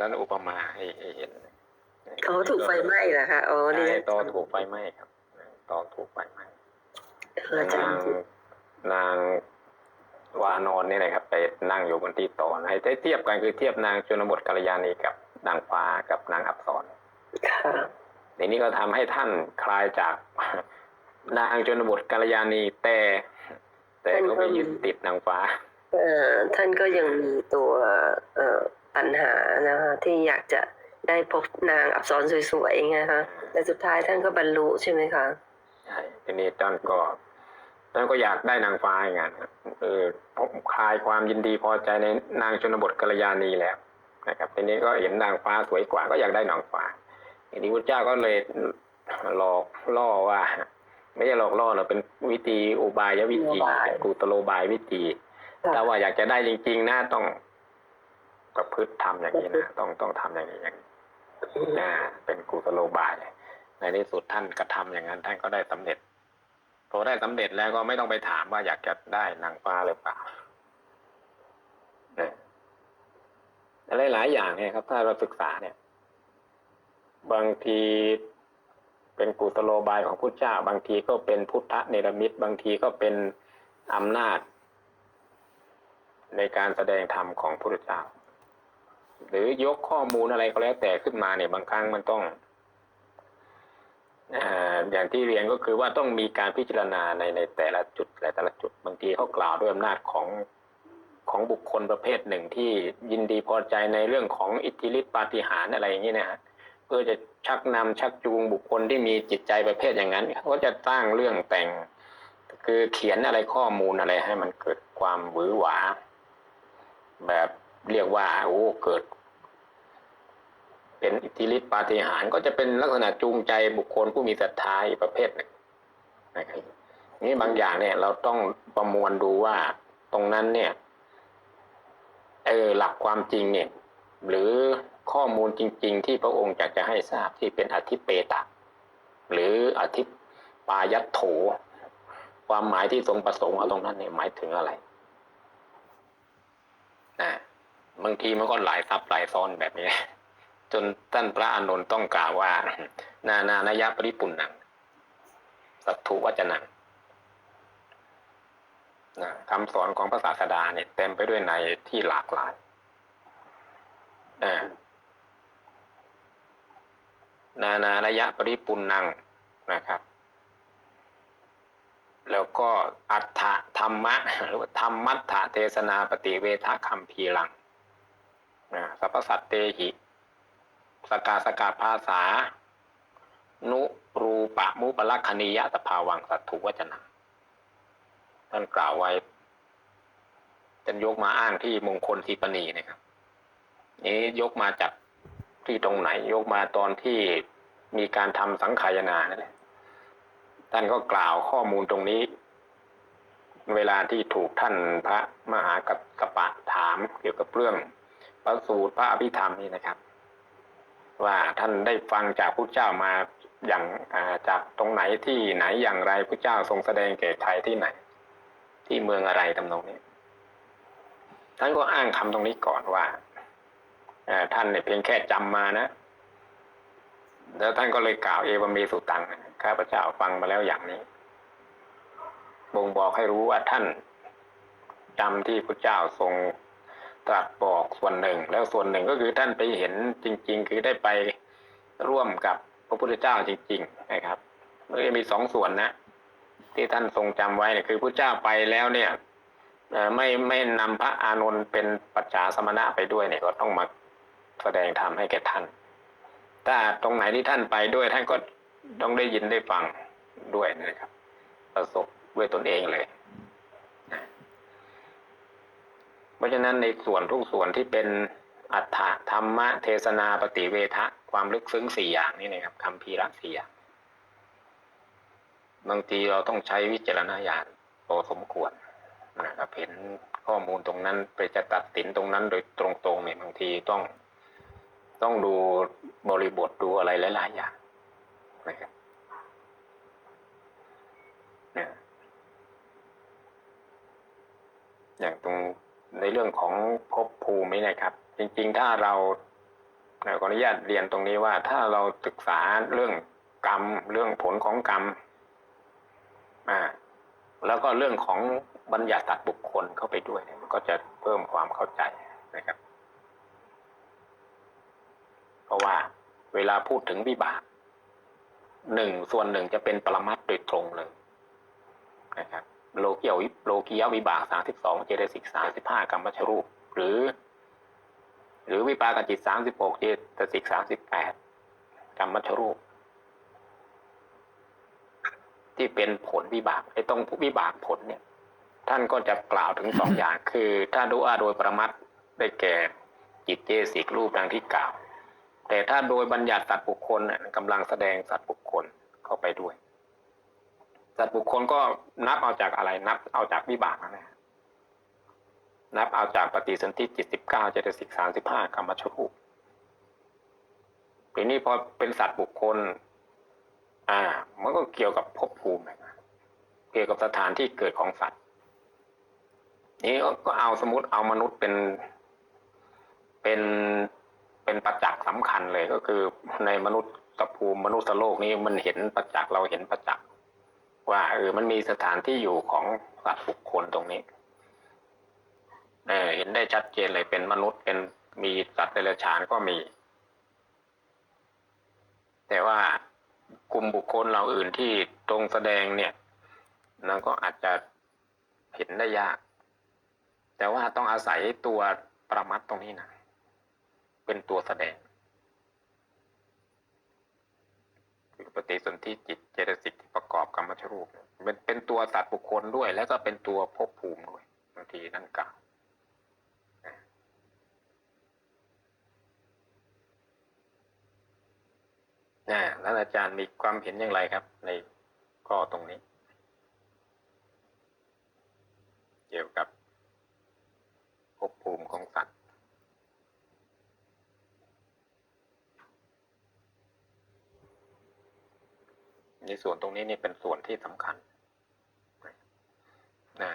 ท่านอุปมาให้ให้เห็นเขาถูกไฟไหม้เหรอคะอ๋อนี่ใช่ตอถูกไฟไหม้ครับ ตอถูกไฟไหม้เอออาจารนางย์นางวานอนนี่นะครับ ไปนั่งอยู่บนที่ตอให้ได้เทียบกันคือเทียบนางชนบทกัลยาณีกับนางฟ้ากับนางอับสรค่ะในนี้ก็ทำให้ท่านคลายจากนางชนบทกัลยาณีแต่ แต่ก็ไปยึดติดนางฟ้า เอ่อท่านก็ยังมีตัว เอ่อ ปัญหานะคะที่อยากจะได้พบนางอับสรสวยๆไงคะแต่สุดท้ายท่านก็บรรลุใช่ไหมคะใช่ทีนี้ท่านก็ท่านก็อยากได้นางฟ้าอย่างนั้นครับเออพบคลายความยินดีพอใจในนางชนบทกัลยาณีแล้วนะครับทีนี้ก็เห็นนางฟ้าสวยกว่าก็อยากได้นางฟ้าทีนี้พระเจ้าก็เลยหลอกล่อว่า ไม่ใช่หลอกล่อหรอกเป็นวิธีอุบายวิธีอุบายเป็นกุตโลบายวิธีถ้าว่าอยากจะได้จริง ๆนะต้อง ประพฤติทำอย่างนี้นะ ต้องต้องทำอย่างนี้อย่างนี้อ่าเป็นกุศโลบาย ในที่สุดท่านกระทำอย่างนั้น ท่านก็ได้สำเร็จพอได้สำเร็จแล้วก็ไม่ต้องไปถามว่าอยากจะได้นางฟ้าหรือเปล่าเนี่ยอะไรหลายอย่างเนี่ยครับ ถ้าเราศึกษาเนี่ย บางทีเป็นกุศโลบายของพุทธเจ้า บางทีก็เป็นพุทธเนรมิต บางทีก็เป็นอำนาจ ในการแสดงธรรมของพระพุทธเจ้า หรือยกข้อมูลอะไรก็แล้วแต่ขึ้นมาเนี่ยบางครั้งมันต้องอย่างที่เรียนก็คือว่าต้องมีการพิจารณาในในแต่ละจุดแต่ละจุดบางทีเขากล่าวด้วยอำนาจของของบุคคลประเภทหนึ่งที่ยินดีพอใจในเรื่องของอิทธิฤทธิปาฏิหาริย์อะไรอย่างนี้นะฮะเพื่อจะชักนำชักจูงบุคคลที่มีจิตใจประเภทอย่างนั้นเขาจะตั้งเรื่องแต่ง คือเขียนอะไรข้อมูลอะไรให้มันเกิดความหวือหวา แบบ เรียกว่าโอ้เกิด เป็นอิทธิฤทธิปาฏิหาริย์ก็จะเป็นลักษณะจูงใจบุคคลผู้มีศรัทธาอีกประเภทหนึ่งนะครับนี่บางอย่างเนี่ย เราต้องประมวลดูว่าตรงนั้นเนี่ยเออหลักความจริงเนี่ย หรือข้อมูลจริง ๆ ที่พระองค์อยากจะให้ทราบที่เป็นอธิเปตะ หรืออธิปายัตโถ ความหมายที่ทรงประสงค์เอาตรงนั้นเนี่ยหมายถึงอะไรนะ บางทีมันก็หลายซับหลายซ้อนแบบนี้ จนท่านพระอานนท์ต้องกล่าวว่า นานานายะปริปุณนังสัตถุวจนังนะคำสอนของพระศาสดาเนี่ยเต็มไปด้วยในที่หลากหลายอ่านานานายะปริปุณนังนะครับ แล้วก็อัฏฐธรรมะ หรือว่าธรรมัฏฐเทศนาปฏิเวทคัมภีรัง นะสัพพสัตเตหิ สกาสกาภาษา นุรูปะมุปลักขณียะตภาวังสัตถุวจนะท่านกล่าวไว้จะยกมาอ้างที่มงคลทีปณีนะครับ นี้ยกมาจากที่ตรงไหน ยกมาตอนที่มีการทำสังขายนานั่นแหละท่านก็กล่าวข้อมูลตรงนี้ เวลาที่ถูกท่านพระมหากัปปะถามเกี่ยวกับเรื่อง พระสูตรพระอภิธรรมนี่นะครับ ว่าท่านได้ฟังจากพระเจ้ามาอย่างาจากตรงไหนที่ไหนอย่างไรพระเจ้าทรงแสดงแก่ใครที่ไหน ที่เมืองอะไรทำนองนี้ท่านก็อ้างคำตรงนี้ก่อนว่าท่านเนี่ยเพียงแค่จำมานะ แล้วท่านก็เลยกล่าวเอวเมสุตังข้าพเจ้าฟังมาแล้วอย่างนี้ บ่งบอกให้รู้ว่าท่านจำที่พระเจ้าทรง ตรัสบอกส่วนหนึ่ง แล้วส่วนหนึ่งก็คือท่านไปเห็นจริง ๆ คือได้ไปร่วมกับพระพุทธเจ้าจริง ๆ นะครับมันจะมีสองส่วนนะ ที่ท่านทรงจำไว้เนี่ยคือพระเจ้าไปแล้วเนี่ยไม่ไม่นำพระอานนท์เป็นปัจจาสมณะไปด้วยเนี่ยก็ต้องมาแสดงธรรมให้แก่ท่าน ถ้าตรงไหนที่ท่านไปด้วยท่านก็ต้องได้ยินได้ฟังด้วยนะครับ ประสบด้วยตนเองเลยนะ เพราะฉะนั้นในส่วนทุกส่วนที่เป็นอัฏฐธรรมะเทศนาปฏิเวทะความลึกซึ้งสี่อย่างนี่นะครับคำพีระสี่อย่างบางทีเราต้องใช้วิจารณญาณพอสมควรนะครับเห็นข้อมูลตรงนั้นไปจะตัดสินตรงนั้นโดยตรงๆเนี่ยบางทีต้องต้องดูบริบทดูอะไรหลายๆอย่างนะครับอย่างตรง ในเรื่องของภพภูมินี่นะครับ จริงๆ ถ้าเราขออนุญาตเรียนตรงนี้ว่า ถ้าเราศึกษาเรื่องกรรม เรื่องผลของกรรมอ่าแล้วก็เรื่องของบัญญัติสัตว์บุคคลเข้าไปด้วยเนี่ยมันก็จะเพิ่มความเข้าใจนะครับ เพราะว่าเวลาพูดถึงวิบากหนึ่งส่วนหนึ่งจะเป็นปรมัตถ์โดยตรงเลยนะครับ โลเกียวิโลกียวิบากสามสิบสองเจตสิกสามสิบห้ากรรมชรูป หรือ หรือวิปากจิตสามสิบหกเจตสิกสามสิบแปดกรรมชรูป ที่เป็นผลวิบากไอ้ตรงวิบากผลเนี่ย ท่านก็จะกล่าวถึงสองอย่าง คือ ถ้าดูอาโดยประมัดได้แก่จิตเจสิกรูปดังที่กล่าว แต่ถ้าโดยบัญญัติสัตว์บุคคลน่ะกำลังแสดงสัตว์บุคคลเข้าไปด้วย สัตว์บุคคลก็นับเอาจากอะไร นับเอาจากวิบากนั่นแหละนับเอาจากปฏิสนธิจิตสิบเก้าเจตสิกสามสิบห้ากรรมชรูปทีนี้พอเป็นสัตว์บุคคล อ่า มันก็เกี่ยวกับภพภูมิเกี่ยวกับสถานที่เกิดของสัตว์นี่ก็เอาสมมติเอามนุษย์เป็นเป็นเป็นประจักษ์สำคัญเลยก็คือในมนุษย์กับภูมิมนุษย์โลกนี้มันเห็นประจักษ์เราเห็นประจักษ์ ว่าเออมันมีสถานที่อยู่ของสัตว์บุคคลตรงนี้เออเห็นได้ชัดเจนเลยเป็นมนุษย์เป็นมีสัตว์เดรัจฉานก็มี แต่ว่ากลุ่มบุคคลเราอื่นที่ตรงแสดงเนี่ยนั่นก็อาจจะเห็นได้ยาก แต่ว่าต้องอาศัยตัวประมัดตรงนี้นะเป็นตัวแสดง คือปฏิสนธิจิตเจตสิกที่ประกอบกรรมชรูปเป็นเป็นตัวสัตว์บุคคลด้วย แล้วก็เป็นตัวภพภูมิด้วยบางทีนั่นกล่าวนะแล้วอาจารย์มีความเห็นอย่างไรครับ ในข้อตรงนี้ เกี่ยวกับภพภูมิของสัตว์ ในส่วนตรงนี้นี่เป็นส่วนที่สำคัญนะ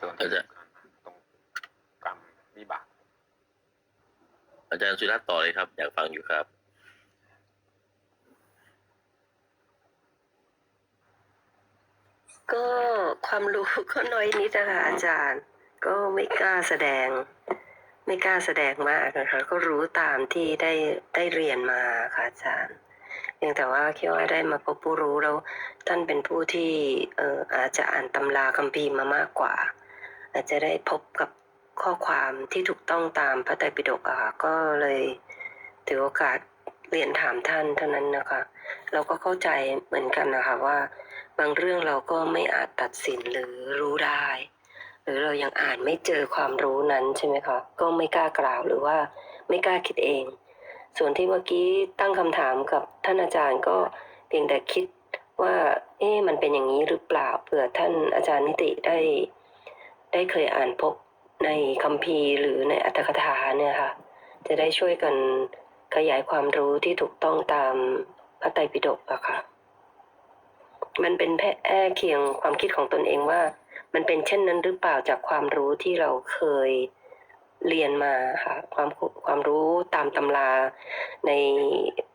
ส่วนที่สำคัญตรงกรรมวิบาก อาจารย์สุรัตน์ต่อเลยครับ อยากฟังอยู่ครับก็ความรู้ก็น้อยนิดนะคะอาจารย์ ก็ไม่กล้าแสดง ไม่กล้าแสดงมากนะคะ ก็รู้ตามที่ได้ได้เรียนมาค่ะอาจารย์เพียงแต่ว่าคิดว่าได้มาพบผู้รู้แล้วท่านเป็นผู้ที่เอ่ออาจจะอ่านตำราคัมภีร์มามากกว่า อาจจะได้พบกับข้อความที่ถูกต้องตามพระไตรปิฎกอะค่ะก็เลยถือโอกาสเรียนถามท่านเท่านั้นนะคะ เราก็เข้าใจเหมือนกันนะคะว่า บางเรื่องเราก็ไม่อาจตัดสินหรือรู้ได้ หรือเรายังอ่านไม่เจอความรู้นั้นใช่ไหมคะก็ไม่กล้ากล่าวหรือว่าไม่กล้าคิดเอง ส่วนที่เมื่อกี้ตั้งคำถามกับท่านอาจารย์ก็เพียงแต่คิดว่า เอ๊ะมันเป็นอย่างนี้หรือเปล่าเผื่อท่านอาจารย์นิติได้ ได้เคยอ่านพบในคัมภีร์หรือในอัตถกถาเนี่ยค่ะ จะได้ช่วยกันขยายความรู้ที่ถูกต้องตามพระไตรปิฎกอะค่ะ มันเป็นแค่แค่เคียงความคิดของตนเองว่า มันเป็นเช่นนั้นหรือเปล่าจากความรู้ที่เราเคย เรียนมาค่ะความความรู้ตามตำราใน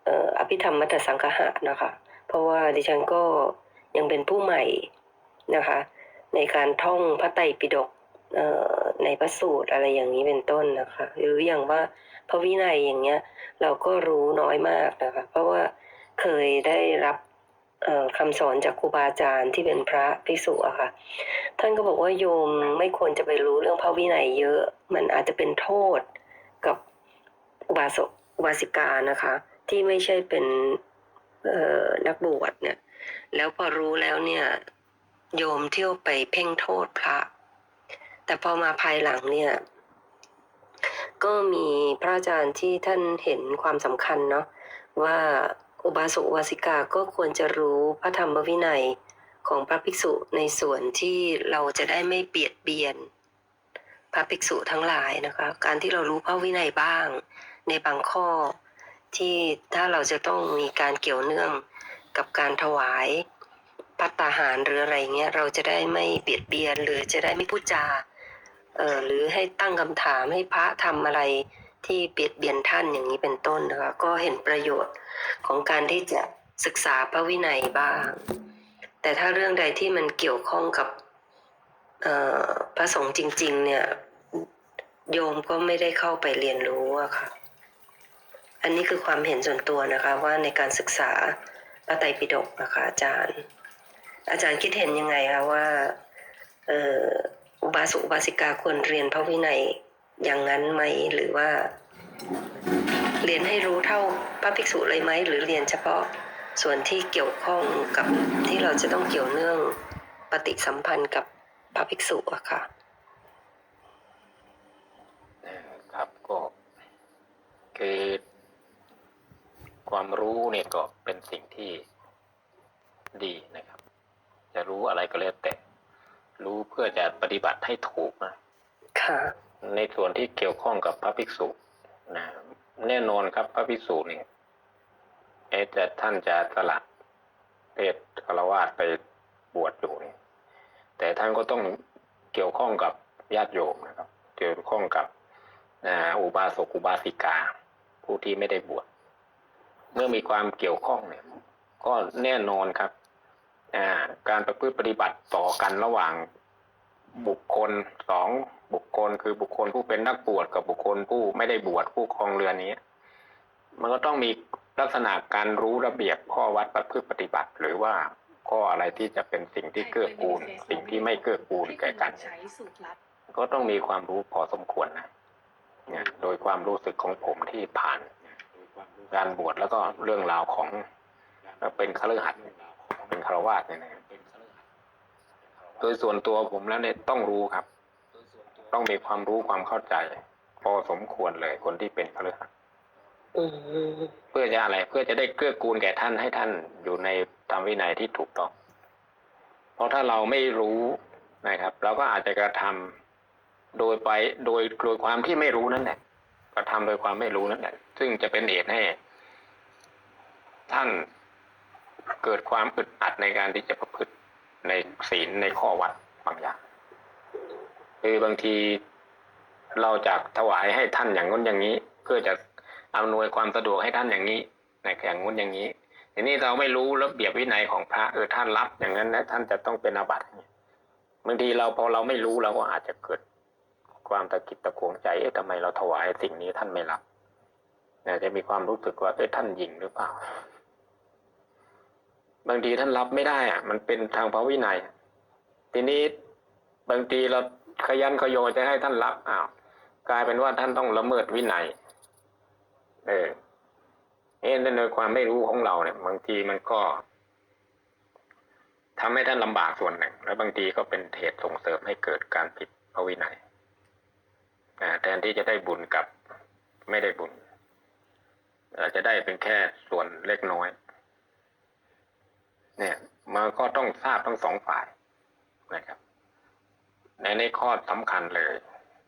อออภิธรรมมัตสังคหะนะคะ เพราะว่าดิฉันก็ยังเป็นผู้ใหม่นะคะ ในการท่องพระไตรปิฎกในพระสูตรอะไรอย่างนี้เป็นต้นนะคะ หรืออย่างว่าพระวินัยอย่างเงี้ยเราก็รู้น้อยมากนะคะ เพราะว่าเคยได้รับ คำสอนจากครูบาอาจารย์ที่เป็นพระภิกษุอะค่ะ ท่านก็บอกว่าโยมไม่ควรจะไปรู้เรื่องพระวินัยเยอะ มันอาจจะเป็นโทษกับอุบาสกอุบาสิกานะคะ ที่ไม่ใช่เป็นเอนักบวชเนี่ย แล้วพอรู้แล้วเนี่ย โยมเที่ยวไปเพ่งโทษพระ แต่พอมาภายหลังเนี่ย ก็มีพระอาจารย์ที่ท่านเห็นความสำคัญเนาะว่า อุบาสกอุบาสิกาก็ควรจะรู้พระธรรมวินัยของพระภิกษุในส่วนที่เราจะได้ไม่เบียดเบียน พระภิกษุทั้งหลายนะคะ การที่เรารู้พระวินัยบ้าง ในบางข้อที่ถ้าเราจะต้องมีการเกี่ยวเนื่องกับการถวายปัตตาหารหรืออะไรเงี้ยเราจะได้ไม่เบียดเบียนหรือจะได้ไม่พูดจาเอ่อหรือให้ตั้งคำถามให้พระทำอะไร ที่เบียดเบียนท่านอย่างนี้เป็นต้นนะคะก็เห็นประโยชน์ของการที่จะศึกษาพระวินัยบ้าง แต่ถ้าเรื่องใดที่มันเกี่ยวข้องกับพระสงฆ์จริง ๆ เนี่ยโยมก็ไม่ได้เข้าไปเรียนรู้อะค่ะ อันนี้คือความเห็นส่วนตัวนะคะว่าในการศึกษาพระไตรปิฎกนะคะอาจารย์ อาจารย์คิดเห็นยังไงคะว่าอ,อ,อุบาสกอุบาสิกาควรเรียนพระวินัย อย่างนั้นไหมหรือว่า เรียนให้รู้เท่าพระภิกษุเลยไหมหรือเรียนเฉพาะส่วนที่เกี่ยวข้องกับที่เราจะต้องเกี่ยวเนื่องปฏิสัมพันธ์กับพระภิกษุอะค่ะครับก็คือความรู้เนี่ยก็เป็นสิ่งที่ดีนะครับ จะรู้อะไรก็แล้วแต่ รู้เพื่อจะปฏิบัติให้ถูกนะ ค่ะ ในส่วนที่เกี่ยวข้องกับพระภิกษุนะแน่นอนครับพระภิกษุนี่เอจะท่านจะสละเพศคารวาสไปบวชอยู่นี่แต่ท่านก็ต้องเกี่ยวข้องกับญาติโยมนะครับ เกี่ยวข้องกับอุบาสกอุบาสิกา ผู้ที่ไม่ได้บวชเมื่อมีความเกี่ยวข้องเนี่ย ก็แน่นอนครับการประพฤติปฏิบัติต่อกันระหว่างบุคคลสอง บุคคลคือบุคคลผู้เป็นนักบวชกับบุคคลผู้ไม่ได้บวชผู้ครองเรือนนี้ มันก็ต้องมีลักษณะการรู้ระเบียบข้อวัดประพฤติปฏิบัติ หรือว่าข้ออะไรที่จะเป็นสิ่งที่เกื้อกูล สิ่งที่ไม่เกื้อกูลแก่กันใช้สูตรลัดก็ต้องมีความรู้พอสมควรนะเนี่ยโดยความรู้สึกของผมที่ผ่านการบวชแล้วก็เรื่องราวของเป็นคฤหัสถ์เป็นคารวาสเนี่ยนะโดยส่วนตัวผมแล้วเนี่ยต้องรู้ครับ ต้องมีความรู้ความเข้าใจ พอสมควรเลยคนที่เป็นคฤหัสถ์อืมเพื่อจะอะไรเพื่อจะได้เกื้อกูลแก่ท่านให้ท่านอยู่ในธรรมวินัยที่ถูกต้อง เพราะถ้าเราไม่รู้นะครับเราก็อาจจะกระทำโดยไปโดยโดยความที่ไม่รู้นั่นแหละกระทำโดยความไม่รู้นั่นแหละซึ่งจะเป็นเหตุให้ ท่านเกิดความอึดอัดในการที่จะประพฤติในศีลในข้อวัดบางอย่าง คือบางทีเราจะถวายให้ท่านอย่างน้นอย่างนี้ เพื่อจะอำนวยความสะดวกให้ท่านอย่างนี้ในอย่างน้นอย่างนี้ทีนี้เราไม่รู้ระเบียบวินัยของพระเออท่านรับอย่างนั้นนะท่านจะต้องเป็นอาบัติบางทีเราพอเราไม่รู้เราก็อาจจะเกิดความตะกิดตะขวงใจเอ๊ะทำไมเราถวายสิ่งนี้ท่านไม่รับอาจจะมีความรู้สึกว่าเอ๊ะท่านหยิงหรือเปล่า บางทีท่านรับไม่ได้อะมันเป็นทางพระวินัย ทีนี้บางทีเรา ขยันขยโยจะให้ท่านรับอ้าวกลายเป็นว่าท่านต้องละเมิดวินัย เออเอ๊ะในความไม่รู้ของเราเนี่ย บางทีมันก็ทำให้ท่านลำบากส่วนหนึ่ง แล้วบางทีก็เป็นเหตุส่งเสริมให้เกิดการผิดพระวินัยแทนที่จะได้บุญกับไม่ได้บุญอาจจะได้เป็นแค่ส่วนเล็กน้อย เนี่ยมันก็ต้องทราบทั้งสองฝ่ายนะครับ ในในข้อสำคัญเลย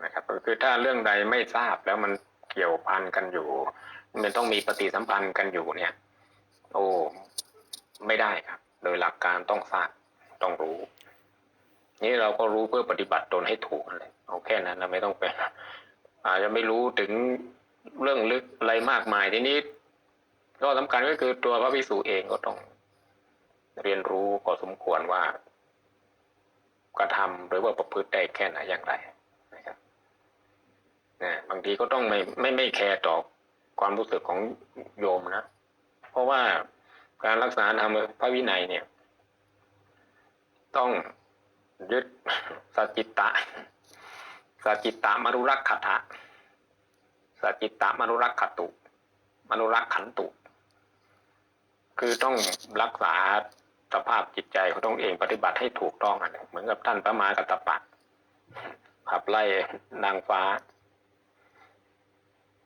นะครับก็คือถ้าเรื่องใดไม่ทราบแล้วมันเกี่ยวพันกันอยู่ มันต้องมีปฏิสัมพันธ์กันอยู่เนี่ย โอ้ไม่ได้ครับ โดยหลักการต้องทราบต้องรู้ นี่เราก็รู้เพื่อปฏิบัติตนให้ถูกนั่นแหละเอาแค่นั้นเราไม่ต้องไปอาจจะไม่รู้ถึงเรื่องลึกอะไรมากมายทีนี้ก็สำคัญก็คือตัวพระภิกษุเองก็ต้องเรียนรู้พอสมควรว่า กระทำหรือว่าประพฤติได้แค่ไหนอย่างไรนะครับนะบางทีก็ต้องไม่ไม่ไม่แคร์ต่อความรู้สึกของโยมนะ เพราะว่าการรักษาธรรมพระวินัยเนี่ย ต้องยึดสัจจิตะสัจจิตะมรุรักขทะสัจจิตะมรุรักขตุมนุรักขันตุ คือต้องรักษา สภาพจิตใจเขาต้องเองปฏิบัติให้ถูกต้องอะเหมือนกับท่านพระมหากัตปะขับไล่นางฟ้า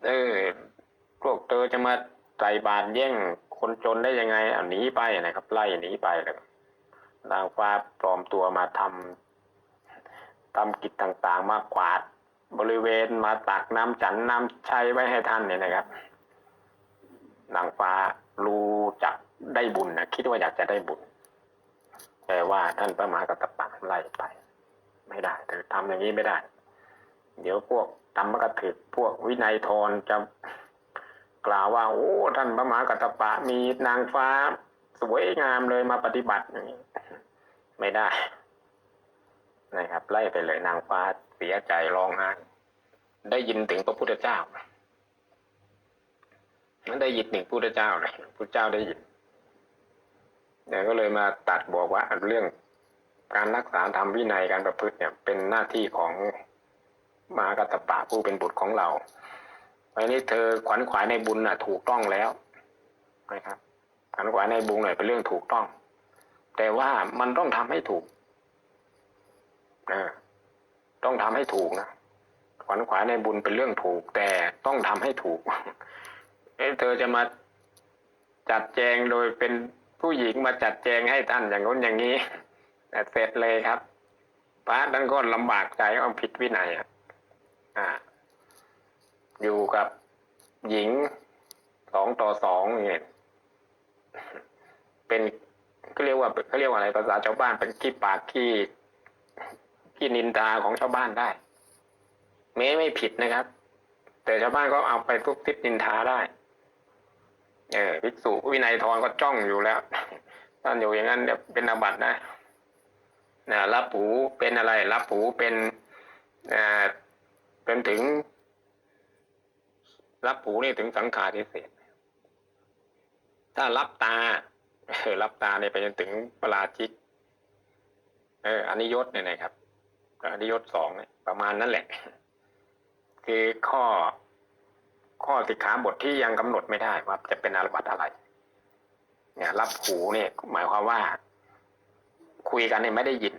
เออพวกเธอจะมาใส่บาตรแย่งคนจนได้ยังไงอะหนีไปนะครับ ไล่หนีไปเลยนางฟ้าปลอมตัวมาทำทำกิจต่างๆ มากวาด บริเวณมาตักน้ำจันน้ำชัยไว้ให้ท่านเนี่ยนะครับนางฟ้ารู้จักได้บุญนะคิดว่าอยากจะได้บุญ แต่ว่าท่านพระมหากัตปะไล่ไป ไม่ได้เธอทำอย่างนี้ไม่ได้ เดี๋ยวพวกธรรมกถึกพวกวินัยทรจะกล่าวว่า โอ้ ท่านพระมหากัตปะมีนางฟ้า สวยงามเลยมาปฏิบัติอย่างนี้ ไม่ได้ นะครับ ไล่ไปเลยนางฟ้าเสียใจร้องไห้ได้ยินถึงพระพุทธเจ้ามันได้ยินถึงพระพุทธเจ้าเลยพระพุทธเจ้าได้ยิน เนี่ยก็เลยมาตัดบอกว่าเรื่องการรักษาธรรมวินัยการประพฤติเนี่ยเป็นหน้าที่ของมหากัตปะผู้เป็นบุตรของเราเพราะนี้เธอขวัญขวายในบุญน่ะ ถูกต้องแล้วนะครับขวัญขวายในบุญเนี่ยเป็นเรื่องถูกต้อง แต่ว่ามันต้องทำให้ถูกเออต้องทำให้ถูกนะขวัญขวายในบุญเป็นเรื่องถูก แต่ต้องทำให้ถูกเอ้เธอจะมาจัดแจงโดยเป็น ผู้หญิงมาจัดแจงให้ท่านอย่างนู้นอย่างนี้แต่เสร็จเลยครับพระท่านก็ลำบากใจว่าผิดวินัยอะอ่า อยู่กับหญิงสองต่อสองเนี่ยเป็นก็เรียกว่าเขาเรียกว่าอะไรภาษาชาวบ้านเป็นขี้ปากขี้ขี้นินทาของชาวบ้านได้แม้ไม่ผิดนะครับ แต่ชาวบ้านก็เอาไปทุบทิศนินทาได้ เออภิกษุวินัยทรก็จ้องอยู่แล้วท่านอยู่อย่างนั้นเดี๋ยวเป็นอาบัตินะนะรับผูเป็นอะไร รับผูเป็นอ่าเป็นถึง รับผูนี่ถึงสังขารทิเศษถ้ารับตาเออรับตาเนี่ยไปจนถึงปราชิกเอออนิยตเนี่ยนะครับอนิยตสองเนี่ยประมาณนั้นแหละ คือข้อ ข้อสิกขาบทที่ยังกำหนดไม่ได้ว่าจะเป็นอารบัตอะไร เนี่ย รับหูเนี่ย หมายความว่า คุยกันเนี่ยไม่ได้ยิน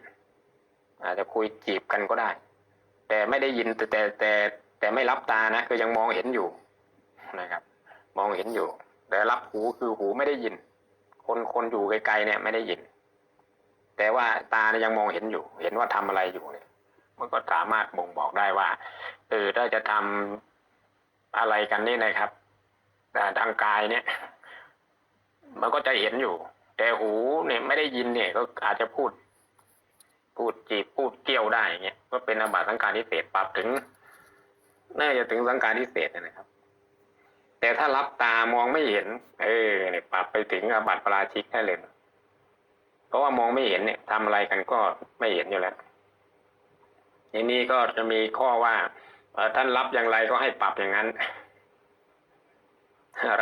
อาจจะคุยจีบกันก็ได้ แต่ไม่ได้ยินแต่แต่แต่แต่ไม่รับตานะคือยังมองเห็นอยู่นะครับ มองเห็นอยู่ แต่รับหูคือหูไม่ได้ยิน คนคนอยู่ไกลๆเนี่ย ไม่ได้ยิน แต่ว่าตาเนี่ยยังมองเห็นอยู่ เห็นว่าทำอะไรอยู่เนี่ยมันก็สามารถบ่งบอกได้ว่าเออถ้าจะทำ อะไรกันนี่นะครับแต่ทางกายเนี่ย มันก็จะเห็นอยู่ แต่หูเนี่ยไม่ได้ยินเนี่ย ก็อาจจะพูด พูดจีบพูดเกี่ยวได้เงี้ยก็เป็นอาบัติสังการทิเศษปรับถึงน่าจะถึงสังการทิเศษนะครับ แต่ถ้ารับตามองไม่เห็น เออเนี่ยปรับไปถึงอาบัติปราชิกได้เลยเพราะว่ามองไม่เห็นเนี่ยทำอะไรกันก็ไม่เห็นอยู่แล้วทีนี้ก็จะมีข้อว่า ท่านรับอย่างไรก็ให้ปรับอย่างนั้น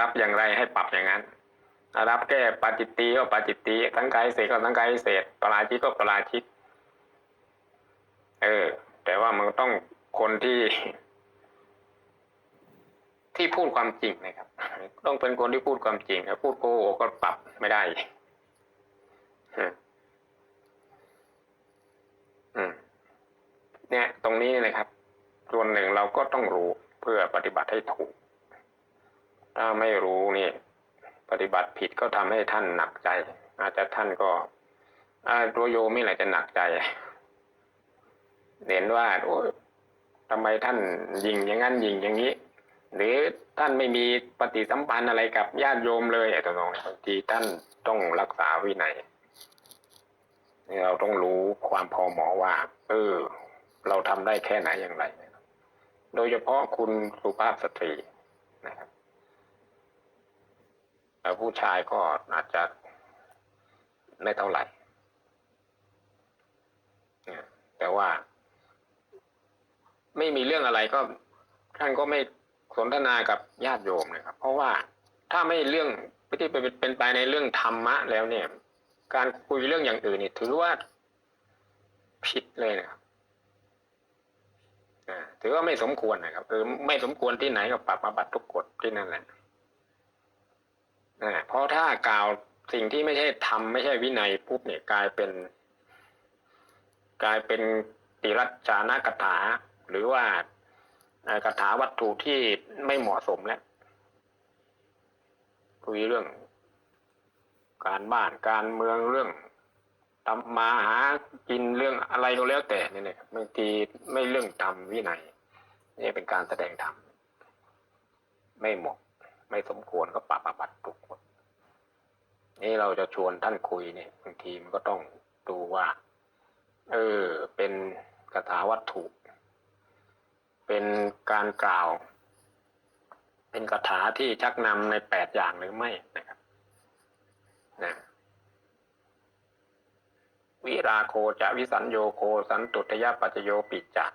รับอย่างไรให้ปรับอย่างนั้น รับแก้ปาจิตตีก็ปาจิตตีทั้งกายเศษก็ทั้งกายเศษปราชิกก็ปราชิก เออ แต่ว่ามันต้องคนที่ ที่พูดความจริงนะครับ ต้องเป็นคนที่พูดความจริงถ้าพูดโกหกก็ปรับไม่ได้เนี่ยตรงนี้นะครับ ส่วนหนึ่งเราก็ต้องรู้เพื่อปฏิบัติให้ถูก ถ้าไม่รู้นี่ ปฏิบัติผิดก็ทำให้ท่านหนักใจ อาจจะท่านก็อาตัวโยมนี่แหละจะหนักใจเห็นว่าโอ้ทำไมท่านยิงอย่างนั้นยิงอย่างนี้ หรือท่านไม่มีปฏิสัมพันธ์อะไรกับญาติโยมเลยไอ้ตรงนี้บางทีท่านต้องรักษาวินัยนี่เราต้องรู้ความพอเหมาะว่า เออ เราทำได้แค่ไหนอย่างไร โดยเฉพาะคุณสุภาพสตรีนะครับแต่ผู้ชายก็อาจจะไม่เท่าไหร่ แต่ว่า ไม่มีเรื่องอะไรก็ท่านก็ไม่สนทนากับญาติโยมนะครับ เพราะว่าถ้าไม่เรื่องไม่ได้เป็นเป็นไปในเรื่องธรรมะแล้วเนี่ย การคุยเรื่องอย่างอื่นนี่ถือว่าผิดเลยนะครับ ถือว่าไม่สมควรนะครับคือไม่สมควรที่ไหนก็ปรับมาบัตรทุกกฎที่นั่นแหละเพราะถ้ากล่าวสิ่งที่ไม่ใช่ธรรมไม่ใช่วินัยปุ๊บเนี่ยกลายเป็น กลายเป็นติรัจานกถา หรือว่ากถาวัตถุที่ไม่เหมาะสมแล้วคุยเรื่อง การบ้านการเมืองเรื่อง ทำมาหากินเรื่องอะไรก็แล้วแต่นี่นะครับบางทีไม่เรื่องทำวินัยนี่เป็นการแสดงธรรมไม่เหมาะไม่สมควรก็ปรับอาบัติทุกคนนี่เราจะชวนท่านคุยเนี่ยบางทีมันก็ต้องดูว่า เออ เป็นคาถาวัตถุ เป็นการกล่าว เป็นคาถาที่ชักนำในแปดอย่างหรือไม่นะครับนะ วิราโคจะวิสัญโยโคสันตุทยปัจโยปิจัก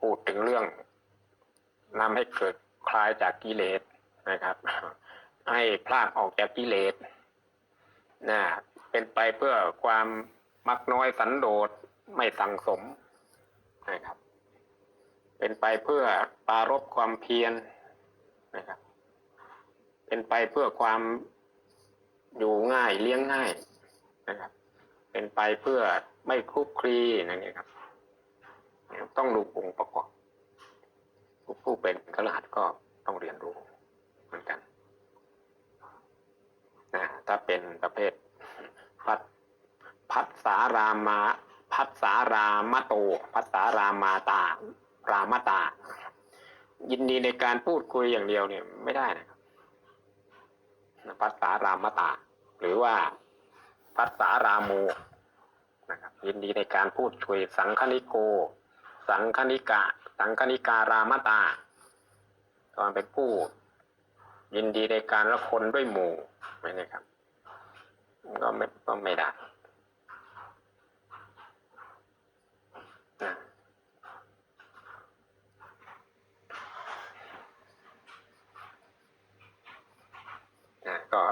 พูดถึงเรื่องนำให้เกิดคลายจากกิเลสนะครับ ให้พลากออกจากกิเลสนะเป็นไปเพื่อความมักน้อยสันโดษไม่สั่งสมนะครับ เป็นไปเพื่อปรารบความเพียรนะครับ เป็นไปเพื่อความ อยู่ง่ายเลี้ยงง่ายนะครับ เป็นไปเพื่อไม่คลุกคลีนั่นเองครับ ต้องดูองค์ประกอบผู้เป็นขลาดก็ต้องเรียนรู้เหมือนกันนะถ้าเป็นประเภทพัดพัดสารามาพัดสารามโตพัดสารามาตา รามาตา ยินดีในการพูดคุยอย่างเดียวเนี่ยไม่ได้นะ พัดสารามตา หรือว่าพัดสารามูนะครับยินดีในการพูดช่วยสังคณิโก สังคณิกะ สังคณิการามตา ตอนเป็นผู้ ยินดีในการละคนด้วยหมู่ไม่นะครับก็ไม่ก็ไม่ได้นะนะก็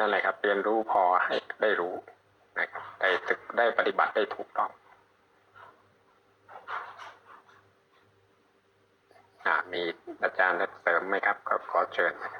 นั่นแหละครับ เรียนรู้พอให้ได้รู้นะครับได้ตึกได้ปฏิบัติได้ถูกต้องอ่ามีอาจารย์เสริมไหมครับก็ขอเชิญนะครับ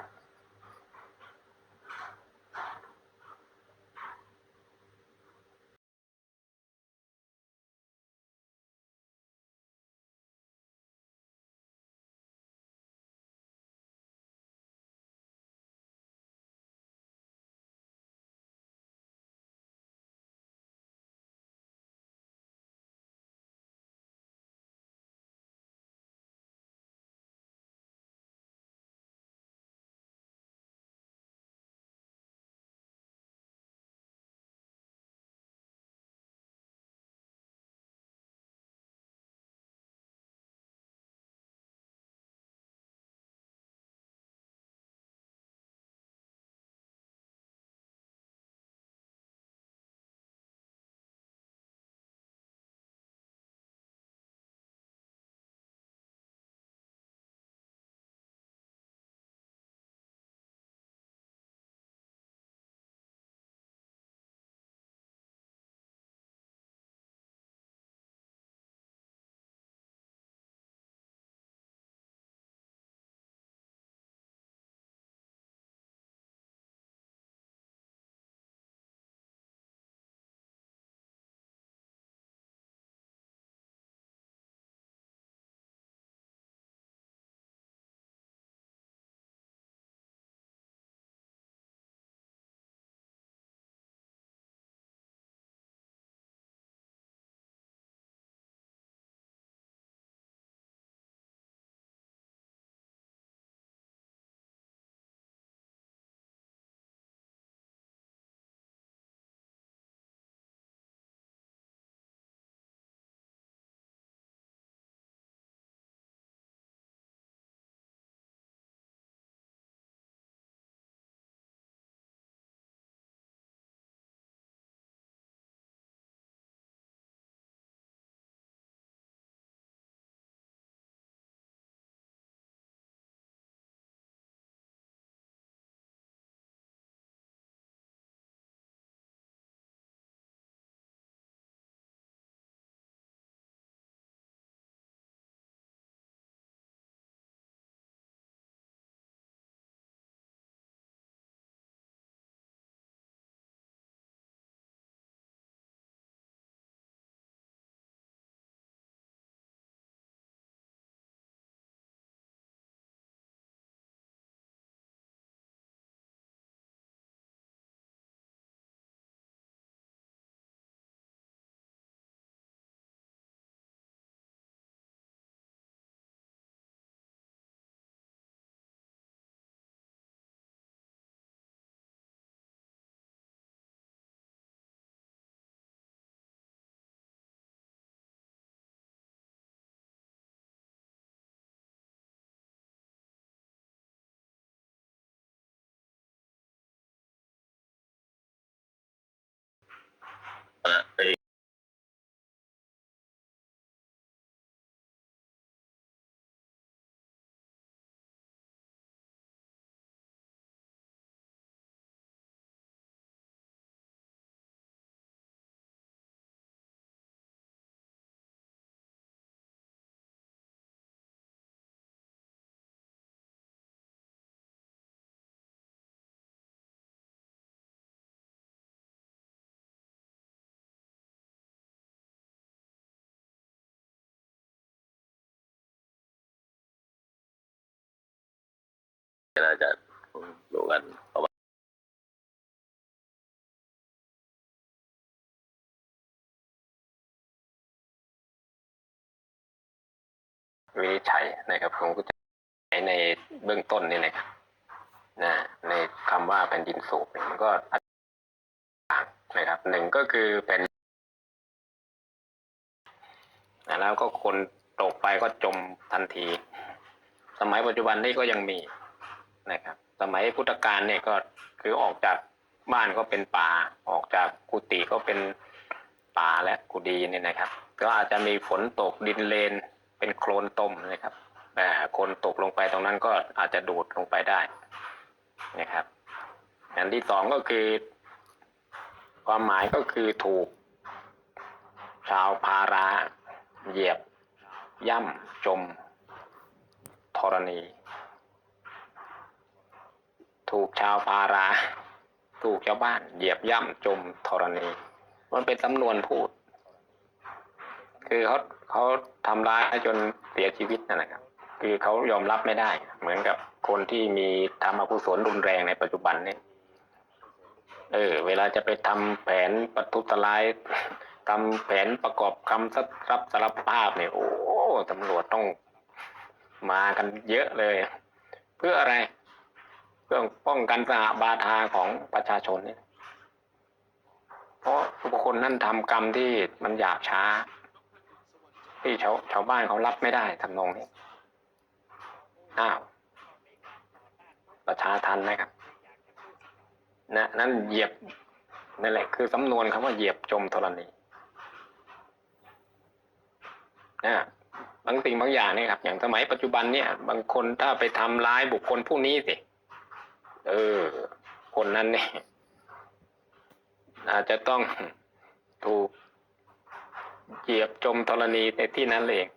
嗯可以 นะเอ้ยอาจารย์ดูกันประมาณวินิจฉัยนะครับผมก็จะใช้ในเบื้องต้นนี่นะครับนะในคำว่าแผ่นดินสูบเนี่ยมันก็ต่างนะครับหนึ่งก็คือเป็นแล้วก็คนตกไปก็จมทันที สมัยปัจจุบันนี่ก็ยังมี นะครับ สมัยพุทธกาลเนี่ยก็คือออกจากบ้านก็เป็นป่า ออกจากกุฏิก็เป็นป่าและกุฏิเนี่ยนะครับ ก็อาจจะมีฝนตกดินเลน เป็นโคลนต้มนะครับแต่คนตกลงไปตรงนั้นก็อาจจะดูดลงไปได้นะครับอันที่สองก็คือ ความหมายก็คือถูก ชาวพาราเหยียบ ย่ำจมธรณี ถูกชาวพารา ถูกชาวบ้าน เหยียบย่ำจมธรณี มันเป็นสำนวนพูด คือเขาเขาทำร้ายจนเสียชีวิตนั่นแหละครับคือเขายอมรับไม่ได้ เหมือนกับคนที่มีทำอกุศลรุนแรงในปัจจุบันเนี่ยเออ เวลาจะไปทำแผนปทุษร้ายทำแผนประกอบคำรับสารภาพเนี่ยโอ้ตำรวจต้องมากันเยอะเลย เพื่ออะไร เพื่องป้องกันสหบาทาของประชาชนเนี่ยเพราะบุคคลนั้นทำกรรมที่มันหยาบช้า ที่ชาวชาวบ้านเขารับไม่ได้ทำนองนี้อ้าวประชาทันนะครับนะนั่นเหยียบนั่นแหละ คือสำนวนคำว่าเหยียบจมธรณีนะบางสิ่งบางอย่างเนี่ยครับ อย่างสมัยปัจจุบันเนี่ย บางคนถ้าไปทำร้ายบุคคลผู้นี้สิ เออ คนนั้นเนี่ย อาจจะต้องถูกเหยียบจมธรณีในที่นั้นเอง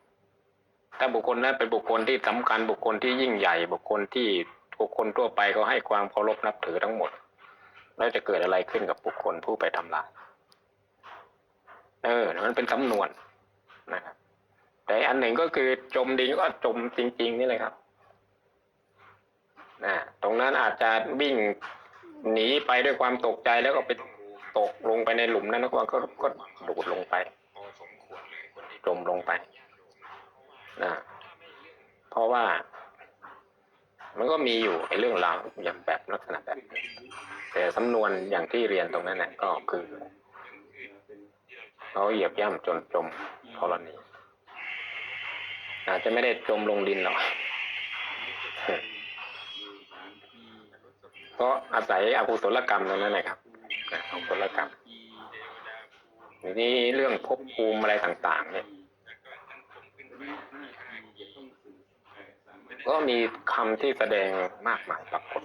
ถ้าบุคคลนั้นเป็นบุคคลที่สำคัญบุคคลที่ยิ่งใหญ่ บุคคลที่บุคคลทั่วไปเขาให้ความเคารพนับถือทั้งหมด แล้วจะเกิดอะไรขึ้นกับบุคคลผู้ไปทำลาย เออ มันเป็นสำนวนนะครับแต่อันหนึ่งก็คือจมดินก็จมจริง ๆ นี่เลยครับ นะตรงนั้นอาจจะวิ่งหนีไปด้วยความตกใจแล้วก็ไปตกลงไปในหลุมนั้นแล้วก็ก็ก็ดูดลงไปจมลงไปนะเพราะว่า มันก็มีอยู่ไอ้เรื่องราวอย่างแบบลักษณะแบบแต่สำนวนอย่างที่เรียนตรงนั้นนะก็คือเขาเหยียบย่ำจนจมธรณีอาจจะไม่ได้จมลงดินหรอก เพราะอาศัยอกุศลกรรมตรงนั้นแหละครับอกุศลกรรมทีนี้เรื่องภพภูมิอะไรต่าง ๆ เนี่ยก็มีคำที่แสดงมากมายปรากฏ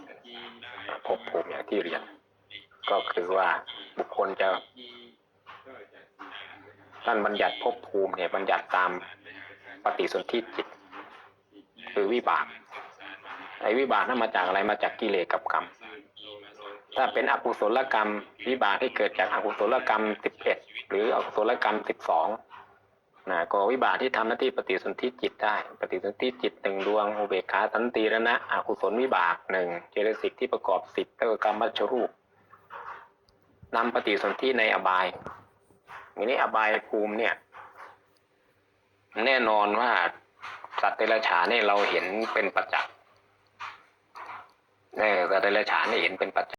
ภพภูมิอย่างที่เรียน ก็คือว่าบุคคลจะท่านบัญญัติภพภูมิเนี่ยบัญญัติตามปฏิสนธิจิต คือวิบากไอ้วิบากนั้นมาจากอะไรมาจากกิเลสกับกรรม ถ้าเป็นอกุศลกรรมวิบากที่เกิดจากอกุศลกรรมสิบเอ็ดหรืออกุศลกรรมสิบสองนะก็วิบากที่ทำหน้าที่ปฏิสนธิจิตได้ ปฏิสนธิจิตหนึ่งดวงอุเบกขาสันติรณะอกุศลวิบากหนึ่งเจตสิกที่ประกอบสิบแล้วก็กรรมวัชรูปนำปฏิสนธิในอบายทีนี้อบายภูมิเนี่ย แน่นอนว่าสัตว์เดรัจฉานเนี่ยเราเห็นเป็นประจักษ์เออสัตว์เดรัจฉานเนี่ยเห็นเป็นประจักษ์